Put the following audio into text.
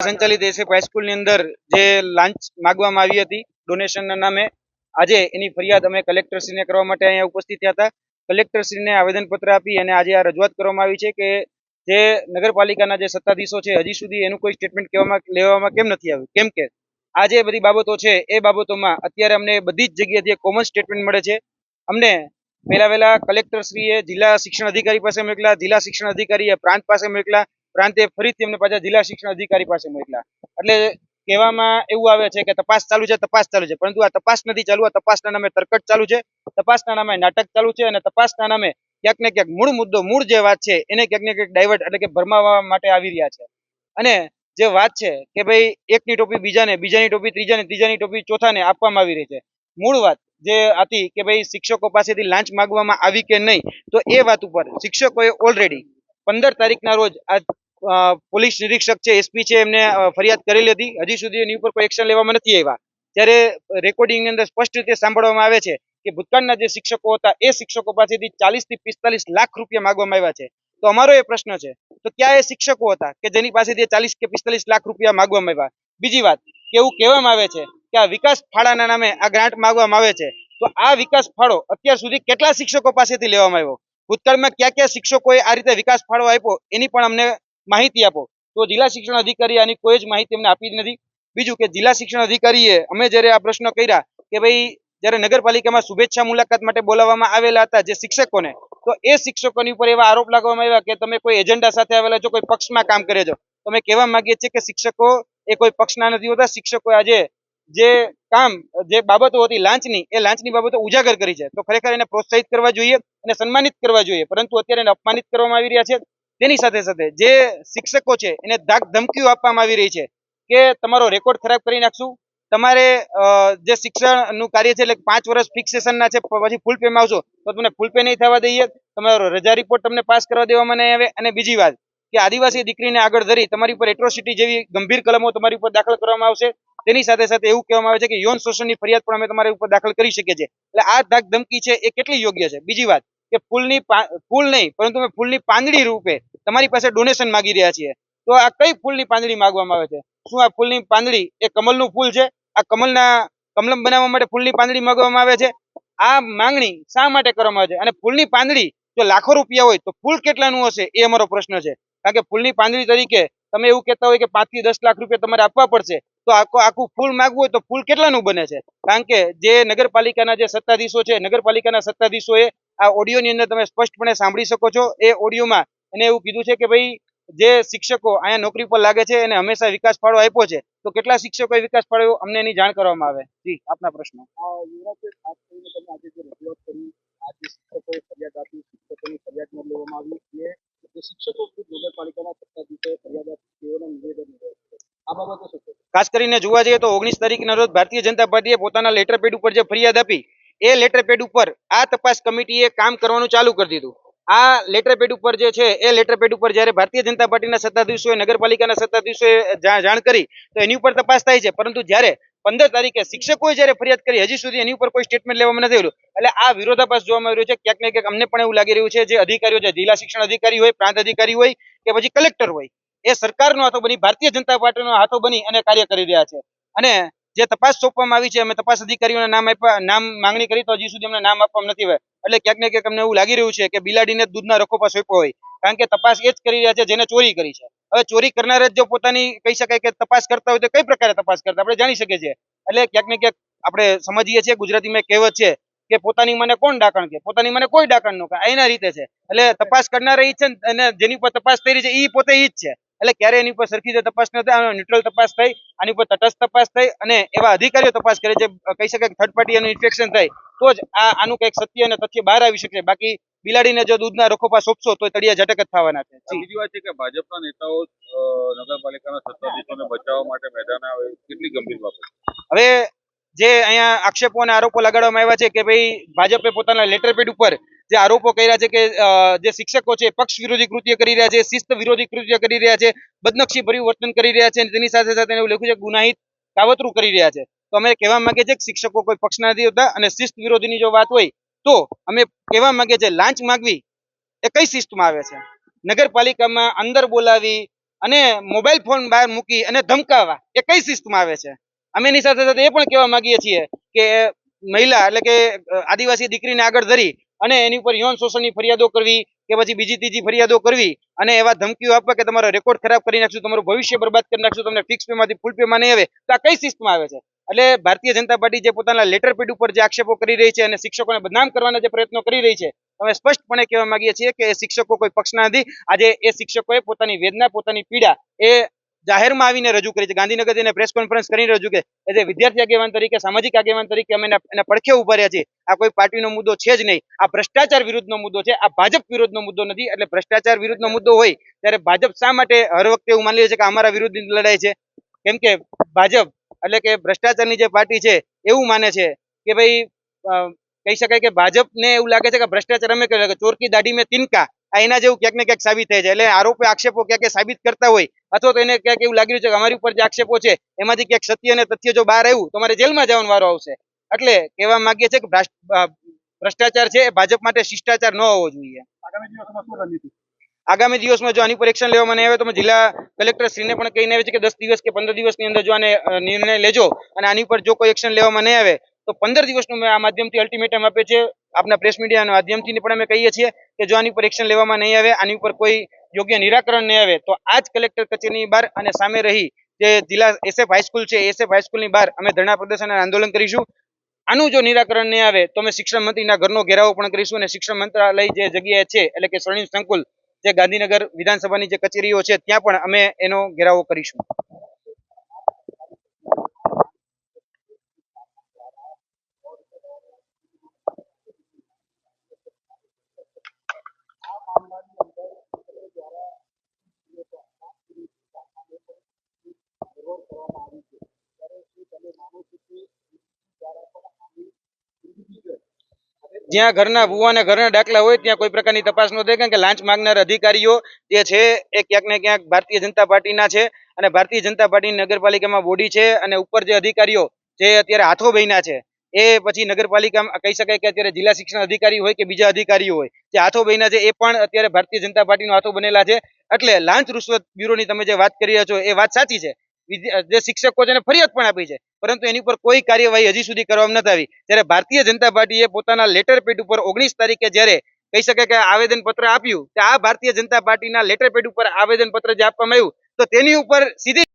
સંચાલિત એસએફ હાઈસ્કૂલની અંદર જે લાંચ માગવામાં આવી હતી ડોનેશનના નામે, આજે એની ફરિયાદ અમે કલેક્ટરશ્રીને કરવા માટે અહીંયા ઉપસ્થિત થયા હતા. કલેક્ટરશ્રીને આવેદનપત્ર આપી અને આજે આ રજૂઆત કરવામાં આવી છે કે જે નગરપાલિકાના જે સત્તાધીશો છે, હજી સુધી એનું કોઈ સ્ટેટમેન્ટ કહેવામાં, લેવામાં કેમ નથી આવ્યું? કેમ કે આ જે બધી બાબતો છે, એ બાબતોમાં અત્યારે અમને બધી જ જગ્યાએથી કોમન સ્ટેટમેન્ટ મળે છે. અમને પહેલા વહેલા કલેક્ટરશ્રીએ જિલ્લા શિક્ષણ અધિકારી પાસે મોકલા જિલ્લા શિક્ષણ અધિકારીએ પ્રાંત પાસે મોકલા પ્રાંતે ફરીથી અમને પાછા જિલ્લા શિક્ષણ અધિકારી પાસે મોકલા એટલે કહેવામાં એવું આવે છે કે તપાસ ચાલુ છે, તપાસ ચાલુ છે. પરંતુ આ તપાસ નથી ચાલુ, આ તપાસના નામે તરકટ ચાલુ છે તપાસના નામે નાટક ચાલુ છે અને તપાસના નામે ક્યાંક ને ક્યાંક મૂળ મુદ્દો, મૂળ જે વાત છે એને ક્યાંક ને ક્યાંક ડાયવર્ટ એટલે કે ભરમાવવા માટે આવી રહ્યા છે. અને જે વાત છે કે ભાઈ એકની ટોપી બીજાને, બીજાની ટોપી ત્રીજાને, ત્રીજાની ટોપી ચોથાને આપવામાં આવી રહી છે. મૂળ વાત જે હતી કે ભાઈ શિક્ષકો પાસેથી લાંચ માગવામાં આવી કે નહીં, તો એ વાત ઉપર શિક્ષકોએ ઓલરેડી પંદર તારીખના રોજ આ પોલીસ નિરીક્ષક છે, એસપી છે, એમને ફરિયાદ કરેલી હતી. હજી સુધી એની ઉપર કોઈ એક્શન લેવામાં નથી આવ્યા. ત્યારે રેકોર્ડિંગની અંદર સ્પષ્ટ રીતે સાંભળવામાં આવે છે કે ભૂતકાળના જે શિક્ષકો હતા, એ શિક્ષકો પાસેથી ચાલીસથી પિસ્તાલીસ લાખ રૂપિયા માગવામાં આવ્યા છે. તો અમારો એ પ્રશ્ન છે, તો ક્યાં એ શિક્ષકો હતા કે જેની પાસેથી ચાલીસ કે પિસ્તાલીસ લાખ રૂપિયા માગવામાં આવ્યા? બીજી વાત, કે એવું કહેવામાં આવે છે કે આ વિકાસ ફાળાના નામે આ ગ્રાન્ટ માગવામાં આવે છે. તો આ વિકાસ ફાળો અત્યાર સુધી કેટલા શિક્ષકો પાસેથી લેવામાં આવ્યો? ભૂતકાળમાં કયા ક્યાં શિક્ષકોએ આ રીતે વિકાસ ફાળો આપ્યો એની પણ અમને માહિતી આપો. તો જિલ્લા શિક્ષણ અધિકારી આની કોઈ જ માહિતી અમને આપી નથી. બીજું કે જિલ્લા શિક્ષણ અધિકારીએ અમે જ્યારે આ પ્રશ્ન કર્યા કે ભાઈ જ્યારે નગરપાલિકામાં શુભેચ્છા મુલાકાત માટે બોલાવવામાં આવેલા હતા જે શિક્ષકોને, તો એ શિક્ષકોની ઉપર એવા આરોપ લગાવવામાં આવ્યા કે તમે કોઈ એજન્ડા સાથે આવેલા છો, કોઈ પક્ષમાં કામ કરે છો. તમે કહેવા માંગીએ છીએ કે શિક્ષકો એ કોઈ પક્ષના નથી હોતા. શિક્ષકો આજે જે કામ, જે બાબતો હતી લાંચની, એ લાંચની બાબતો ઉજાગર કરી છે. તો ખરેખર એને પ્રોત્સાહિત કરવા જોઈએ. અને સન્માનિત કરવા જોઈએ. પરંતુ અત્યારે એને અપમાનિત કરવામાં આવી રહ્યા છે. તેની સાથે સાથે જે શિક્ષકો છે, એને ધાક ધમકીઓ આપવામાં આવી રહી છે કે તમારો રેકોર્ડ ખરાબ કરી નાખશું. તમારે જે શિક્ષણનું કાર્ય છે, એટલે પાંચ વર્ષ ફિક્સેશનના છે પછી ફૂલ પેમાં આવશો, તો તમને ફૂલ પે નહીં થવા દઈએ. તમારો રજા રિપોર્ટ તમને પાસ કરવા દેવામાં નહીં આવે. અને બીજી વાત કે આદિવાસી દીકરીને આગળ ધરી તમારી ઉપર એટ્રોસિટી જેવી ગંભીર કલમો તમારી ઉપર દાખલ કરવામાં આવશે. તેની સાથે સાથે એવું કહેવામાં આવે છે કે યૌન શોષણની ફરિયાદ પણ અમે તમારી ઉપર દાખલ કરી શકીએ છીએ. એટલે આ ધાક ધમકી છે એ કેટલી યોગ્ય છે? બીજી વાત કે ફૂલની ફૂલ નહીં, પરંતુ અમે ફૂલની પાંદડી રૂપે તમારી પાસે ડોનેશન માંગી રહ્યા છીએ. તો આ કઈ ફૂલની પાંદડી માંગવામાં આવે છે? શું આ ફૂલની પાંદડી એ કમલનું ફૂલ છે? આ કમલના કમલમ બનાવવા માટે ફૂલની પાંદડી માંગવામાં આવે છે? આ માંગણી શા માટે કરવામાં આવે છે? અને ફૂલની પાંદડી જો લાખો રૂપિયા હોય, તો ફૂલ કેટલાનું હશે? એ અમારો પ્રશ્ન છે. કારણ કે ફૂલની પાંદડી તરીકે તમે એવું કહેતા હોય કે પાંચથી દસ લાખ રૂપિયા તમારે આપવા પડશે, તો આખું આખું ફૂલ માંગવું હોય તો ફૂલ કેટલાનું બને છે? કારણ કે જે નગરપાલિકાના જે સત્તાધીશો છે, નગરપાલિકાના સત્તાધીશોએ આ ઓડિયોની અંદર તમે સ્પષ્ટપણે સાંભળી શકો છો. એ ઓડિયોમાં એને એવું કીધું છે કે ભાઈ જે શિક્ષકો અહીંયા નોકરી પર લાગે છે એને હંમેશા વિકાસ ફાળો આપ્યો છે. તો કેટલા શિક્ષકોએ વિકાસ ફાળો? અમને એની જાણ કરવામાં આવે. જી આપના પ્રશ્નો? ખાસ કરીને જોવા જઈએ તો ઓગણીસ તારીખના રોજ ભારતીય જનતા પાર્ટીએ પોતાના લેટર પેડ ઉપર જે ફરિયાદ આપી એ લેટર પેડ ઉપર આ તપાસ કમિટીએ કામ કરવાનું ચાલુ કરી દીધું. આ લેટર પેડ ઉપર જે છે, એ લેટર પેડ ઉપર જ્યારે ભારતીય જનતા પાર્ટીના સત્તાધીશોએ, નગરપાલિકાના સત્તાધીશોએ જાણ કરી, તો એની ઉપર તપાસ થાય છે. પરંતુ જ્યારે પંદર તારીખે શિક્ષકોએ જ્યારે ફરિયાદ કરી, હજી સુધી એની ઉપર કોઈ સ્ટેટમેન્ટ લેવામાં નથી આવ્યું. એટલે આ વિરોધાભાસ જોવામાં આવી રહ્યો છે. ક્યાંક ને ક્યાંક અમને પણ એવું લાગી રહ્યું છે જે અધિકારીઓ છે, જિલ્લા શિક્ષણ અધિકારી હોય, પ્રાંત અધિકારી હોય કે પછી કલેક્ટર હોય, એ સરકારનો હાથો બની, ભારતીય જનતા પાર્ટીનો હાથો બની અને કાર્ય કરી રહ્યા છે. અને જે તપાસ સોંપવામાં આવી છે, અમે તપાસ અધિકારીઓના નામ આપ્યા, નામ માંગણી કરી તો હજી સુધી અમને નામ આપવામાં નથી આવ્યા. એટલે ક્યાંક ને ક્યાંક અમને એવું લાગી રહ્યું છે કે બિલાડીને દૂધના રખોપા સોંપ્યો હોય. કારણ કે તપાસ એ જ કરી રહ્યા છે જેને ચોરી કરી છે. હવે ચોરી કરનાર જ જો પોતાની કહી શકાય કે તપાસ કરતા હોય તો કઈ પ્રકારે તપાસ કરતા? આપણે જાણી શકીએ છીએ. એટલે ક્યાંક ને ક્યાંક આપણે સમજીએ છીએ, ગુજરાતીમાં કહેવત છે કે પોતાની મને કોણ ડાકણ કે? પોતાની મને કોઈ ડાકણ નો કે એના રીતે છે. એટલે તપાસ કરનાર ઈ છે અને જેની પર તપાસ થઈ રહી છે એ પોતે ઈ જ છે. એટલે ક્યારે એની ઉપર સરખી રીતે તપાસ ન થાય ન્યુટ્રલ તપાસ થઈ આની ઉપર તટસ્થ તપાસ થઈ અને એવા અધિકારીઓ તપાસ કરે જે કહી શકાય થર્ડ પાર્ટી એનું ઇન્ફેક્શન થાય તો જ આ આનું કંઈક સત્ય અને તથ્ય બહાર આવી શકે બાકી બિલાડીને જો દૂધના રખોપા સોંપશો તો તળિયા ઝટક જ થવાના છે. બીજી વાત છે કે ભાજપના નેતાઓ નગરપાલિકાના સત્તાધીશોને બચાવવા માટે મેદાન આવે કેટલી ગંભીર બાબત હવે જે અહીંયા આક્ષેપો અને આરોપો લગાડવામાં આવ્યા છે કે ભાઈ ભાજપે પોતાના લેટર પેડ ઉપર જે આરોપો કર્યા છે કે જે શિક્ષકો છે પક્ષ વિરોધી કૃત્ય કરી રહ્યા છે, શિસ્ત વિરોધી કૃત્ય કરી રહ્યા છે બદનક્ષી ભર્યું વર્તન કરી રહ્યા છે અને તેની સાથે સાથે એવું લખ્યું છે ગુનાહિત કાવતરું કરી રહ્યા છે. તો અમે કહેવા માંગે છીએ કે શિક્ષકો કોઈ પક્ષના નથી હોતા અને શિસ્ત વિરોધીની જો વાત હોય તો અમે કહેવા માંગીએ છીએ લાંચ માંગવી એ કઈ શિસ્તમાં આવે છે? નગરપાલિકામાં અંદર બોલાવી અને મોબાઈલ ફોન બહાર મૂકી અને ધમકાવવા એ કઈ શિસ્તમાં આવે છે? અમે એની સાથે સાથે એ પણ કહેવા માંગીએ છીએ કે મહિલા એટલે કે આદિવાસી દીકરીને આગળ ધરી અને એની ઉપર યૌન શોષણની ફરિયાદો કરવી કે પછી બીજી ત્રીજી ફરિયાદો કરવી અને એવા ધમકીઓ આપવા કે તમારો રેકોર્ડ ખરાબ કરી નાખશું, તમારું ભવિષ્ય બરબાદ કરી નાખશું, તમને ફિક્સ પેમાંથી ફૂલ પેમાં નહીં આવે, તો આ કઈ શિસ્તમાં આવે છે? એટલે ભારતીય જનતા પાર્ટી જે પોતાના લેટર પેડ ઉપર જે આક્ષેપો કરી રહી છે અને શિક્ષકોને બદનામ કરવાના જે પ્રયત્નો કરી રહી છે, અમે સ્પષ્ટપણે કહેવા માંગીએ છીએ કે એ શિક્ષકો કોઈ પક્ષના નથી. આજે એ શિક્ષકોએ પોતાની વેદના, પોતાની પીડા એ જાહેરમાં આવીને રજૂ કરી છે. ગાંધીનગર જઈને પ્રેસ કોન્ફરન્સ કરીને રજૂ કરી. એઝ એ વિદ્યાર્થી આગેવાન તરીકે, સામાજિક આગેવાન તરીકે અમે એના એના પડખે ઊભા રહ્યા છીએ. આ કોઈ પાર્ટીનો મુદ્દો છે જ નહીં. આ ભ્રષ્ટાચાર વિરુદ્ધનો મુદ્દો છે. આ ભાજપ વિરુદ્ધનો મુદ્દો નથી. એટલે ભ્રષ્ટાચાર વિરુદ્ધનો મુદ્દો હોય, ત્યારે ભાજપ શા માટે હર વખતે એવું માની લે છે કે અમારા વિરુદ્ધની લડાઈ છે? કેમ કે ભાજપ એટલે કે ભ્રષ્ટાચારની જે પાર્ટી છે, એવું માને છે કે ભાઈ કહી શકાય કે ભાજપને એવું લાગે છે કે ભ્રષ્ટાચાર અમે કહ્યું કે ચોર દાઢી મેં તિનકા આ એના જેવું ક્યાંક ને ક્યાંક સાબિત થાય છે એટલે આરોપે આક્ષેપો ક્યાંક સાબિત કરતા હોય અથવા તો એને ક્યાંક એવું લાગી રહ્યું છે કે અમારી ઉપર જે આક્ષેપો છે એમાંથી ક્યાંક સત્ય અને તથ્ય જો બહાર આવ્યું તો મારે જેલમાં જવાનો વારો આવશે. એટલે કહેવા માંગીએ છીએ કે ભ્રષ્ટાચાર છે એ ભાજપ માટે શિષ્ટાચાર ન હોવો જોઈએ. આગામી દિવસોમાં શું રણનીતિ? આગામી દિવસમાં જો આની પર એક્શન લેવામાં આવે તો અમે જિલ્લા કલેક્ટર શ્રીને પણ કહીને આવે છે કે દસ દિવસ કે પંદર દિવસની અંદર જો આને નિર્ણય લેજો અને આની પર જો કોઈ એક્શન લેવામાં નહીં આવે તો પંદર દિવસનું આ માધ્યમથી અલ્ટિમેટમ આપે છે. આપના પ્રેસ મીડિયાના માધ્યમથી પણ અમે કહીએ છીએ કે જો આની ઉપર એક્શન લેવામાં નહીં આવે, આની ઉપર કોઈ યોગ્ય નિરાકરણ નહીં આવે, તો આ જ કલેક્ટર કચેરીની બહાર અને સામે રહી જે જિલ્લા એસએફ હાઈસ્કૂલ છે એસએફ હાઈસ્કૂલની બહાર અમે ધરણા પ્રદર્શન અને આંદોલન કરીશું. આનું જો નિરાકરણ નહીં આવે, તો અમે શિક્ષણ મંત્રીના ઘરનો ઘેરાવો પણ કરીશું અને શિક્ષણ મંત્રાલય જે જગ્યાએ છે, એટલે કે સ્વર્ણિમ સંકુલ, જે ગાંધીનગર વિધાનસભાની જે કચેરીઓ છે, ત્યાં પણ અમે એનો ઘેરાવો કરીશું. જ્યાં ઘરના ભૂવા અને ઘરના દાખલા હોય, ત્યાં કોઈ પ્રકારની તપાસ ન થાય, કારણ કે લાંચ માંગનાર અધિકારીઓ જે છે, એ ક્યાંક ને ક્યાંક ભારતીય જનતા પાર્ટીના છે અને ભારતીય જનતા પાર્ટીની નગરપાલિકામાં બોડી છે અને ઉપર જે અધિકારીઓ જે અત્યારે હાથો બન્યા છે, એ પછી નગરપાલિકામાં કહી શકાય કે અત્યારે જિલ્લા શિક્ષણ અધિકારી હોય કે બીજા અધિકારીઓ હોય, જે હાથો બન્યા છે, એ પણ અત્યારે ભારતીય જનતા પાર્ટીનો હાથો બનેલા છે. એટલે લાંચ રૂશ્વત બ્યુરોની તમે જે વાત કરી રહ્યા છો, એ વાત સાચી છે. જે શિક્ષકો છે ફરિયાદ પણ આપી છે. પરંતુ એની ઉપર કોઈ કાર્યવાહી હજી સુધી કરવામાં નથી આવી. ત્યારે ભારતીય જનતા પાર્ટીએ પોતાના લેટર પેડ ઉપર ઓગણીસ તારીખે જ્યારે કહી શકાય કે આવેદન પત્ર આપ્યું કે આ ભારતીય જનતા પાર્ટીના લેટર પેડ ઉપર આવેદન પત્ર જે આપવામાં આવ્યું, તો તેની ઉપર સીધી